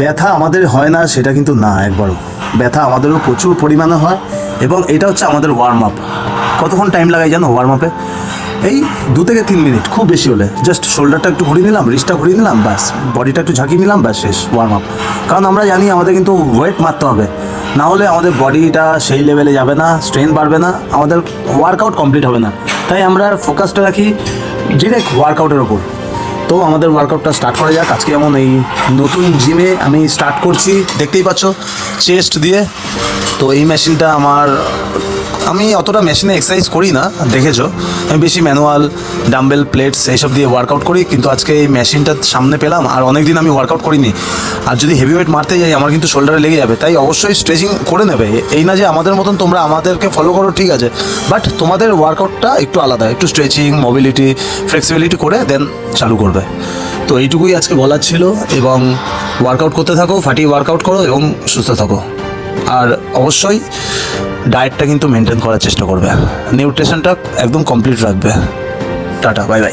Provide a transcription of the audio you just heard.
ব্যথা আমাদের হয় না, সেটা কিন্তু না একবারও। ব্যথা আমাদেরও প্রচুর পরিমাণে হয় এবং এটা হচ্ছে আমাদের ওয়ার্ম আপ কতক্ষণ টাইম লাগাই জানো ওয়ার্ম আপে এই দু থেকে তিন মিনিট খুব বেশি হলে। জাস্ট শোল্ডারটা একটু ঘুরিয়ে নিলাম রিস্টটা ঘুরিয়ে নিলাম, ব্যাস। বডিটা একটু ঝাঁকিয়ে নিলাম, ব্যাস, শেষ ওয়ার্ম আপ কারণ আমরা জানি আমাদের কিন্তু ওয়েট মারতে হবে। না হলে আমাদের বডিটা সেই লেভেলে যাবে না স্ট্রেন বাড়বে না, আমাদের ওয়ার্কআউট কমপ্লিট হবে না। তাই আমরা ফোকাসটা রাখি ডিরেক্ট ওয়ার্কআউটের ওপর। তো আমাদের ওয়ার্কআউটটা স্টার্ট করা যাক। আজকে যেমন এই নতুন জিমে আমি স্টার্ট করছি। দেখতেই পাচ্ছ চেস্ট দিয়ে। তো এই মেশিনটা আমার আমি অতটা মেশিনে এক্সারসাইজ করি না, দেখেছ। আমি বেশি ম্যানুয়াল ডাম্বেল প্লেটস এইসব দিয়ে ওয়ার্কআউট করি, কিন্তু আজকে এই মেশিনটা সামনে পেলাম, আর অনেক দিন আমি ওয়ার্কআউট করিনি। আর যদি হেভি ওয়েট মারতে যাই, আমার কিন্তু শোল্ডারে লেগে যাবে, তাই অবশ্যই স্ট্রেচিং করে নেবে। এই না যে আমাদের মতন তোমরা আমাদেরকে ফলো করো, ঠিক আছে। বাট তোমাদের ওয়ার্কআউটটা একটু আলাদা, একটু স্ট্রেচিং মোবিলিটি ফ্লেক্সিবিলিটি করে দেন চালু করবে। তো এইটুকুই আজকে বলার ছিল, এবং ওয়ার্কআউট করতে থাকো, ফাটিয়ে ওয়ার্কআউট করো, এবং সুস্থ থাকো। আর অবশ্যই ডায়েটটা কিন্তু মেনটেন করার চেষ্টা করবে। নিউট্রিশনটা একদম কমপ্লিট রাখবে। Tata bye bye